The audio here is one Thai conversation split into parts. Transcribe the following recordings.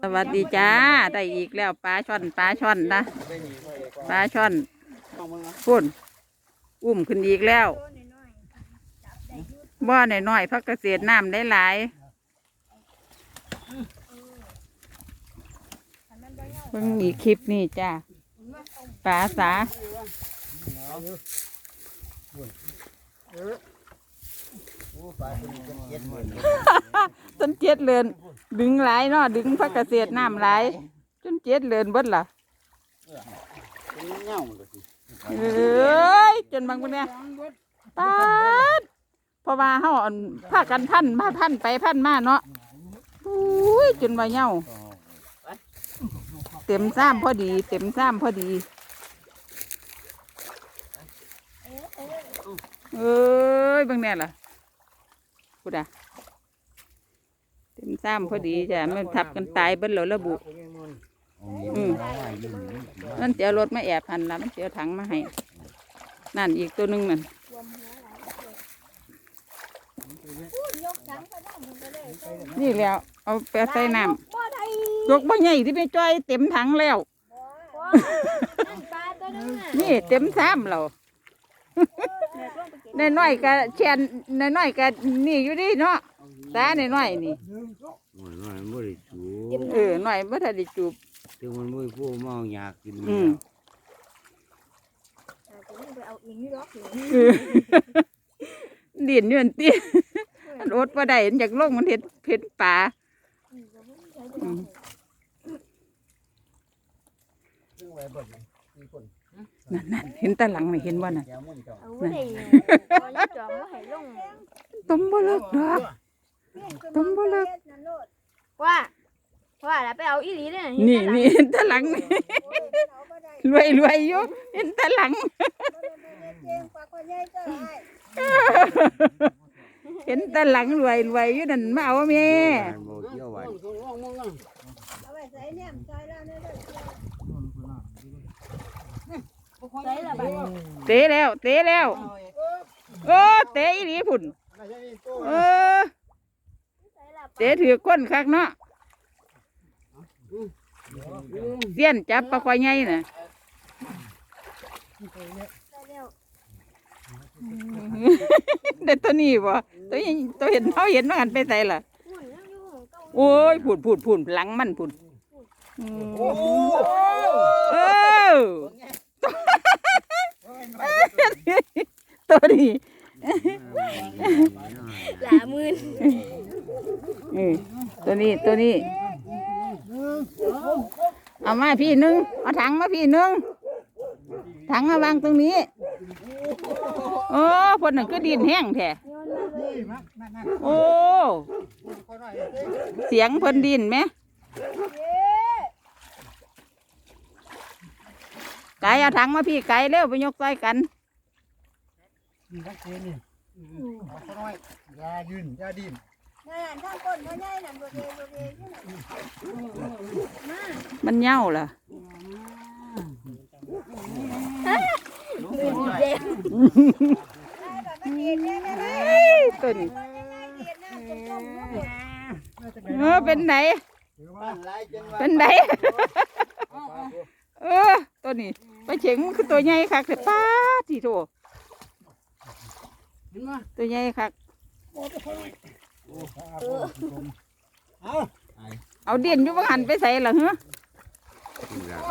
สวัสดีจ้า ได้อีกแล้วปลาช่อนปลาช่อนนะปลาช่อนพุ่นอุ้มขึ้นอีกแล้วบ่อน้อยๆพักเกษตรน้ำได้หลายเพิ่งมีคลิปนี่จ้าปลาสาจ นเจ็ดเลือนดึงหลายเนาะดึงพักเกษตรน้ำหลายจนเจ็ดเลือนเบิดล่ะเอ้ยจนบางคนเนี่ยปาดเพราะว่าเฮาอันพากันพันมาพันไปพันมาเนาะอุ้ยจนว่าเหย้าเต็มซ้ำพอดี เต็มซ้ำพอดี เอ้ยบางแน่ล่ะพูดอะ เต็มซ้ำพอดีจ้ะมันทับกันตายเบิ้ลแล้วระบุ อืมมันเสียรถมาแอบหันละมันเสียถังมาให้ นั่นอีกตัวหนึงนั่นยกถังไปน้ำมันก็ได้ใส่นี่แล้ว เอาไปใส่น้บ่ได้ำยกบ่ใหญ่ที่ไปจ้อยเต็มถังแล้วบ่นั่นปลาตัวนึงน่ะนี่เต็มซ้ำแล้วแม่ลงไปเก็บน้อยๆก็แชนน้อยๆก็นี่อยู่ดิเนาะ ตาน้อยๆนี่โอ้ยน้อยมันบ่ได้จูบเออน้อยบ่ทันได้จูบ ถึงมันบ่มีผู้เมาอยากกินอืมเอาตัวนี้ไปเอาเองนี่หรอกเออดินอยู่อันติมันอดบ่ได้มันอยากลงมันเห็ดเห็ดปลาอืม นั่นนั่นเห็นแตาหลังไหมเห็นว่าน่ะเอาไว้ได้เอาอีจอมมาให้ลงต้มบ่เลิกดอก ต้มบ่เลิกว่าว่าแล้วไปเอาอีหลีเด้อนี่นี่เห็นแตาหลังนี่รวยรวยอยู่เห็นแตาหลัง เห็นแตาหลังรวยรวยอยู่นั่นมาเอาแม่มันบ่เกี่ยวไว้ใส่ละบัดเตะแล้ว เตะแล้วเออเตะอีหลีพุ่น เออใส่ละ เตะถือก้นคักเนาะเสี้ยนจับปลาควายใหน่ะใส่แล้วเด็ดตัวนี้บ่ตัวนี้ตัวเห็นเขาเห็นว่าหันไปใส่ล่ะหุ่นยังอโอ้ยพูดพูดพูดหลังมันพูดเออตัวนี้ หลามื่นเออตัวนี้ตัวนี้ เอามาพี่หนึงเอาถังมาพี่หนึงถังมาวางตรงนี้โอ้พนนั่นก็ดินแห้งแท้โอ้เสียงพนดินไหมไก่เอาถังมาพี่ไก่เร็วไปยกใส่กัน ยายืนยาดินนั่นทางก้นบ่ใหญ่นั่นบ่เดบ่เดอยู่นั่นมันเหย้าล่ะมือเด็กตัวนี้เออเป็นไหนถือว่าเป็นไหน เออตัวนี้ไปเฉียงมันคือตัวใหญ่คักแต่ป้าที่โถ ตัวใหญ่คักเอาเอาเด่นอยู่ว่าหันไปใส่ละเหรอกินแล้ว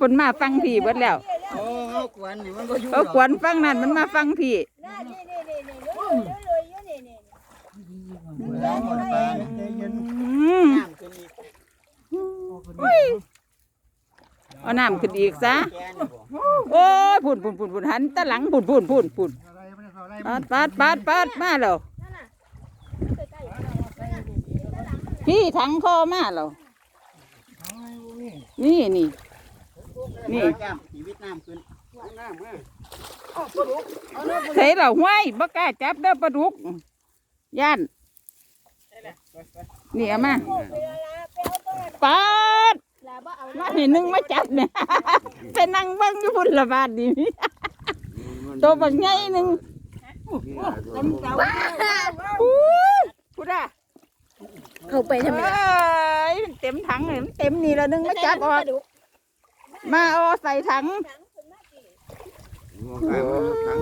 คนมาฟังพี่เบิดแล้วโอ้เอากวนนี่มันก็อยู่เขากวนฟังนั่นมันมาฟังพี่แล้วหมดปลาเนี่ยใจเย็นอืมน้ำขึ้นอีก เอาน้ำขึ้นอีกซะแกนี่บ่โอ้ยพุ่นพุ่นพุ่นพุ่นหันตะหลังพุ่นพุ่นพุ่นพุ่นอะไรไม่ได้อะไรปาดปาดปาดปาดมาแล้วพี่ถังคอมาแล้วนี่นี่นี่น้ำชีวิตน้ำขึ้นน้ำมาใส่เราห้วยบ่กล้าจับเด้อปลาดุกย่านนี่เอามาปาดลาบ่เอา มาเห็นนึงมาจับเนี่ยไปนั่งเบิ่งอยู่พุ่นละบาดนี่ตัวบักใหญ่หนึงนี่ล่ะตัวอู้พูดอะเข้าไปทำไมเอ้ยมันเต็มถังเลยมันเต็มนี่แล้วนึงมาจับออกมาเอาใส่ถังหัวกายมันทั้ง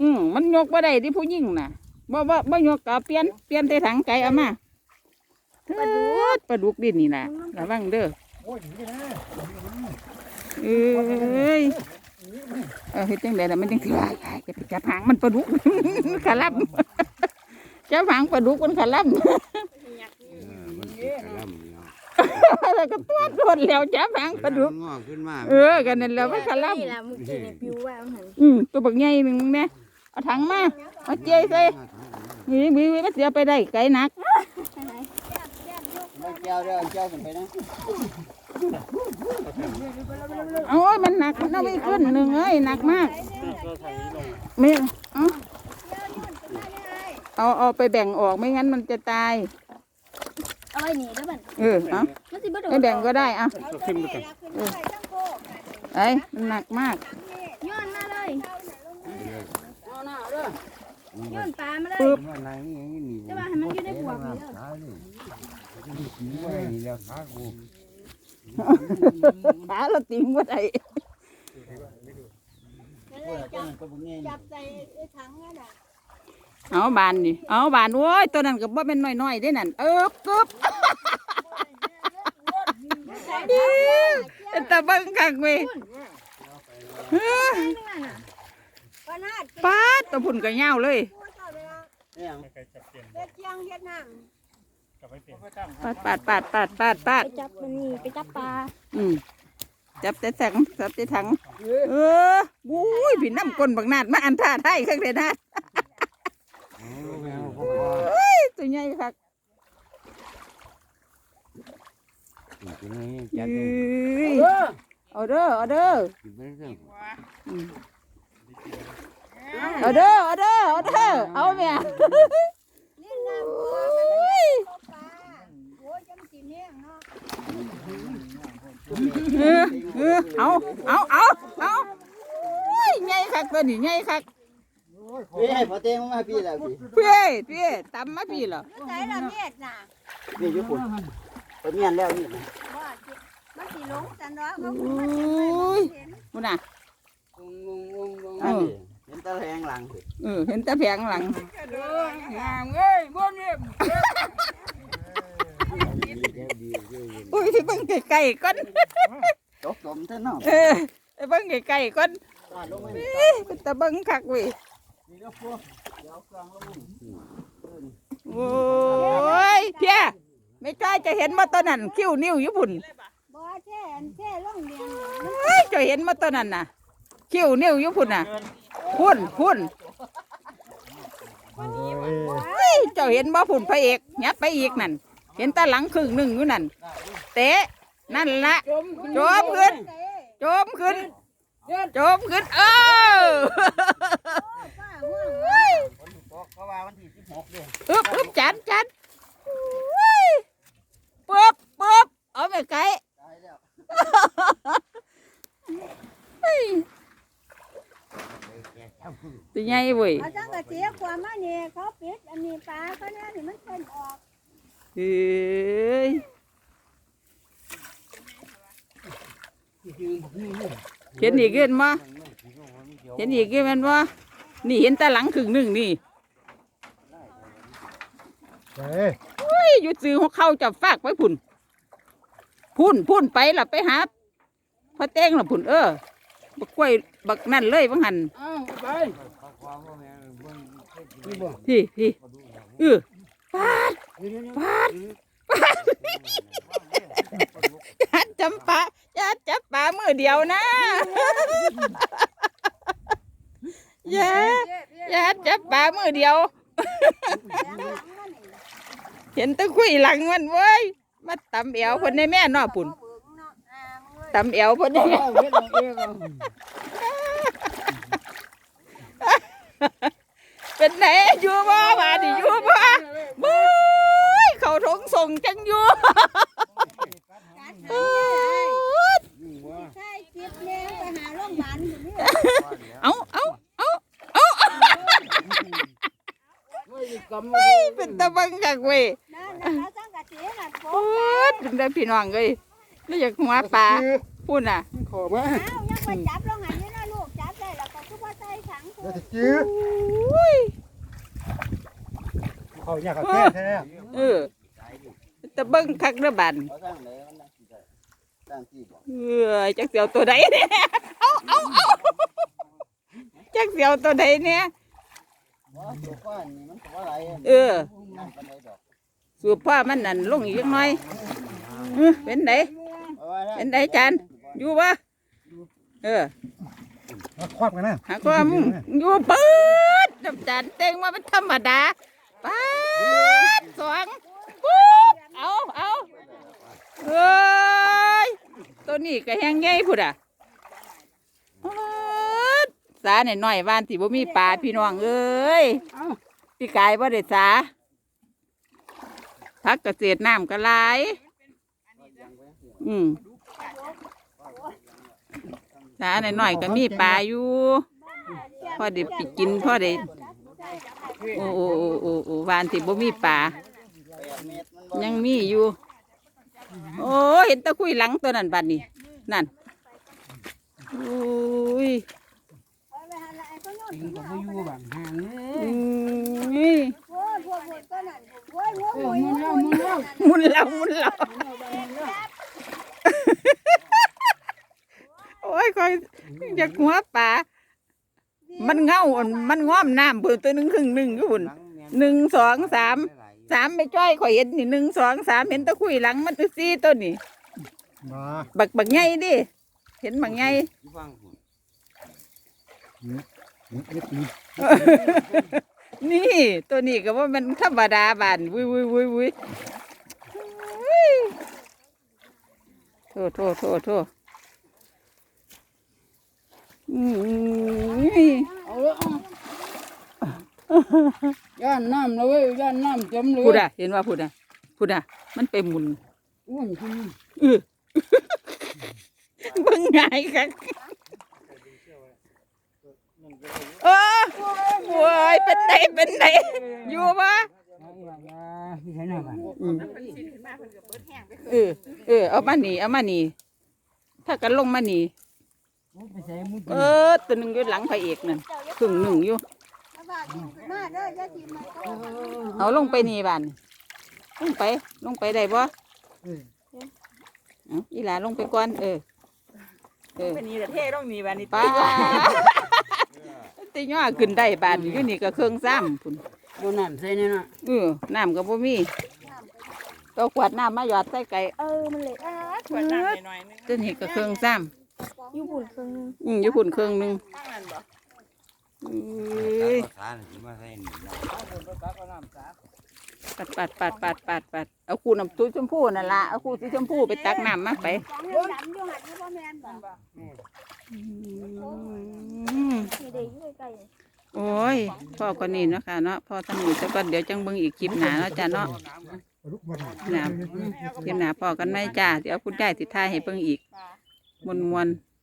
อืมมันยกบ่ได้ที่ผู้หญิงน่ะบ่บ่บ่ยกก็เอาเปลี่ยนเปลี่ยนใส่ถังไก่เอามา ปลาดุกปลาดุกดินนี่น่ะระวังเด้อโอ้ยนี่นะเอ้ยเออเฮ็ดจังไดล่ะมันจังสิว่าจะไปจับหางมันปลาดุกขะลับจับหางปลาดุกมันขะลับเออมันสิกระลำเนาะแล้วก็ตัวโดนแล้วจับหางปลาดุกมันงอกขึ้นมาเออกันนั่นแหล้วมันขะลับนี่ล่ะมึงกินปิวว่ามันหันอืมตัวบักใหญ่หนึงแม่เอาถังมาเอาเจใส่วิวิวิมันเสียไปได้ไกลหนักไม่ เกี่ยวเด้อเกี่ยวกันไปนะโอ้ยมันหนักมันเอาไม่ขึ้นหนึ่งเอ้ยหนักมากไม่เอาเอาเอาไปแบ่งออกไม่งั้นมันจะตายเอาไว้นี่แล้วมันเออเอามันสิบ่โดนไม่แบ่งก็ได้อะเอาขึ้นไปกันไอ้ยมันหนักมากย้อนมาเลยเอาหน้าเด้อย้อนปลามาเลยปึ๊บมันอะไรนี่นี่นี่แต่ว่าให้มันอยู่ในบวกนี่เด้อ ขานี่นี่ขี้ไว้นี่แล้วขากูขาเราติงว่าไดจับตัวนี้จับใส่ถังนั่นน่ะเอาบานนี่เอาบานโอ้ยตัวนั้นก็บ่เป็นน้อยๆเด้นั่นเออกึบเป็นตะเบิงคักเว้ยเฮ้ยปานาดปาดตัวพุ่นก็ยาวเลยตัวเจ้าเลยนะเนี่ยเฮ็ดเจียงเฮ็ดน้ำ ปาดปาดปาดปาดปาดปาดไปจับมันนี่ไปจับปลาอืมจับแต่ถังจับแต่ถัง เออบุ้ยพี่น้ำก้นบักนาดมาอันท่าไทยข้างเดนาดเอาไปเอาเข้าไปเฮ้ยตัวใหญ่คักกินไปเลยจัเอ้ดเลยยเอาเด้อเอาเด้อกินไปเรื่อยอืมเอาเด้อเอาเด้อเอาเด้อเอาแม่ นี่น้ำบัวมันไม่ได้ตกปลาโอ้ยจะมันกินแห้งเนาะ เออเออเอาเอาเอาเอาโอ้ยใหญ่คักตัวนี้ใหญ่คักพี่ให้พอเต้งมาพี่แล้วพี่เพี่พี่ตำมาพี่เหรอใส่ละเม็ดน่ะนี่อยู่ปุ่นไปเมียนแล้วนี่ว่าสิมันสิลงจันเนาะเขาโอพูดมา้ยเจ็บมันเห็นมุน่ะวงวงวงวงอันนี้เห็นตะแลงหลังสิเออเห็นแต่แผงหลังงามเอ้ยบ่เนี่ย ดีเดี๋ยวดีเดี๋ยวดีอุ้ยที่เบิ่งไกลๆก่อนตกสมเท่านั้นเออไปเบิ่งไกลๆก่อนตาลงมาเอ้ยเป็นตะเบิ่งคักเว้ยนี่ก็พวกเดี๋ยวกลางลงมาโอ้ยเพียไม่กล้าจะเห็นมาตอนนั้นคิ้วนิ้วอยู่พุ่นบ่แช่อันแช่ล่องเรียนเฮ้ยจะเห็นมาตอนนั้นน่ะคิ้วนิ้วอยู่พุ่นน่ะพุ่นพุ่นเฮ้ยเจ้าเห็นบ่พุ่นพระเอกยับไปอีกนั่น เห็นแตาหลังครึ่งหนึ่งอยู่นั่น เตะ นั่นละโจมขึ้นโจมขึ้นโจมขึ้น เออป้าห่วงเว้ยเพราะว่าวันที่16เด้อึบอึบจัดจัดอุ้ยปึ๊บปึ๊บเอาไปไกลตายแล้วเฮ้ยตัวใหญ่เว้ยเอาจังกะเสียความมานี่เขาปิดอันนี้ปลาเขาเนี่ยนี่มันเป็นออก เฮ้ยเห็นอีกเห็นมาเห็นอีกเห็นมันว่านี่เห็นแตาหลังครึ่งหนึ่งนี่เฮ้ยเฮ้ยอยู่ซื้อหัวเข้าจับฟากไว้พุ่น พุ่นพุ่นไปล่ะไปหาพระเต้งล่ะพุ่นเออ บักกล้วยบักนั่นเลยบังหันเอ้าไปนี่บ่พี่พี่เออ ปาดปาดปาดยัดจำปายัดจับปลามือเดียวนะอย่ายัดจับปลามือเดียว เห็นตะคุยหลังมันเว้ย มาตำเอวคนในแม่นอปุ่นตำเอวคนในแม่ เอาเฮ็ดเอาเองเอาเป็นไหนอยู่บ่มาดิอยู่บ่บุ้ยเขาทงส่งจังอยู่ใช่เจ็บแรงไปหาโรงพยาบาลอยู่นี่เอาเอาเอาเฮ้ยกำเฮ้ยเป็นตะเบังคักเว้ยนั่นนะคะสังกะสีน่ะโป๊โอ้ยถึงได้พี่น้องเอ้ยนี่อยากหัวปลาพูดน่ะขอมาอ้าวยังไปจับลงหันนี่นะลูกจับได้แล้วก็คือว่าใส่ถังคือจื้ออุ้ยเขาอยากแค่แท้เออเป็นตะเบังคักเด้อบันเขาสร้างเลยมันตั้งที่ใดตั้งที่บ่เออจักเสียวตัวใดเนี่ยเอาเอาเอาจักเสียวตัวใดเนี่ยว่าตัวก้อนนี่มันก็ว่าอะไรเออนั่นปานใดดอกสูบพ่อมันนั่นลงอีกจักหน่อยเออเป็นไดเอาไว้ะเป็นไดจานอยู่ปะเออ ควับกันนะหาความอยู่เปิดน้ำจานเต็งมาเป็นธรรมดาปัดสองปุ๊บเอาเอาเอ้ยตัวนี้ก็แห้งใหญ่พุ่นอะปัดสาหน่อยๆบ้านที่บ่มีปลาพี่น้องเอ้ยพี่กายบ่ได้สาพักเกษตรน้ำก็หลอืมาหน่อยๆก็มีปลาอยู่พอได้ไปกินพอได้โอ้โอ้โอ้โอ้โอ้วานที่บ่มีปลาแปดเมตรมันบ่ยังมีอยู่ โอ้เห็นตะคุยหลังตัวนั้นบัดนี้ นั่นโอ้ยเอาไปหันละไอ้ก็โยนถึงก็บ่อยู่บางห่างเอ้อืยมโอ้ยพวกพวกก็นั่นโอ้ยหัวหมุยหัวหมุยหัวหมุยมุนแล้วมุนแล้วโอ้ ยคอยอยากหัวปลามันเงามันง้อมน้ำเพิ่นตัวหนึ่งครึ่งหนึ่งอยู่พุ่นหนึ่งสองสามสามไม่จ้อยข่อยเห็นนี่หนึ่งสองสามเห็นตะคุยหลังมันตัวสี่ตัวนี่มาบักบักใหญ่ดิเห็นบักใหญ่อยู่ฟังนี่ตัวนี้ก็ว่ามันธรรมดาบานวุ้ยวุ้ยวุ้ยวุ้ยอุ้ยโทษโทษโทษโทษ เอาละย่านน้ำแล้วเว้ยย่านน้ำจมเลยพูดอะเห็นว่าพูดอะพูดอะมันไปหมุนอ้วนขึ้นเออเบิ่งง่ายครับเออโว้ยเป็นไดเป็นไดอยู่ปะเออเออเอามาหนีเอามาหนีถ้ากันลงมาหนี เออตัวหนึ่งอยู่หลังพระเอกนั่นครึ่งหนึ่งอยู่มาเด้อจะกินมาก็เอาลงไปนี่บ้านลงไปลงไปได้บ่เอาอีหลาลงไปก่อนเออเออเป็นนี่แต่เท่ต้องมีวันนี้ป้าตีย่อขึ้นได้บ้านอยู่นี่ก็เครื่องซ้ำพุ่นบนน้ำใส่นี่นะเออน้ำก็บ่มีก็ขวดน้ำมาหยอดใส่ไก่เออมันเลยอะขวดน้ำหน่อยๆนึงตัวนี้ก็เครื่องซ้ อยู่บุญครึ่งนึงำอืมอยู่พุ่นเครื่องหนึงตั้งนั่นบ่เอ้ยสารที่มาใส่นี่เอาบนรถตักเอาน้ำสาปัดปัดปัดปัดปัดปัดเอาคูน้ำตุ้ยชมพูนั่นละเอาคูสีชมพูไปตักน้ำมาไปสองเงินดำอยู่หันอยู่บ่แม่นบ่อืมสิได้อยู่ใกล้โอ้ยพ่อก็นี่เนาะค่ะเนาะพ่อทั้งหมดจะก็เดี๋ยวจังเบิ่งอีกคลิปหนาเนาะจ้าเนาะ ลุกมาหนาคลิปหนาพ่อกันไหมจ้าเดี๋ยวคุณยายสิท่ายให้เบิ่งอีก มวนมวนๆ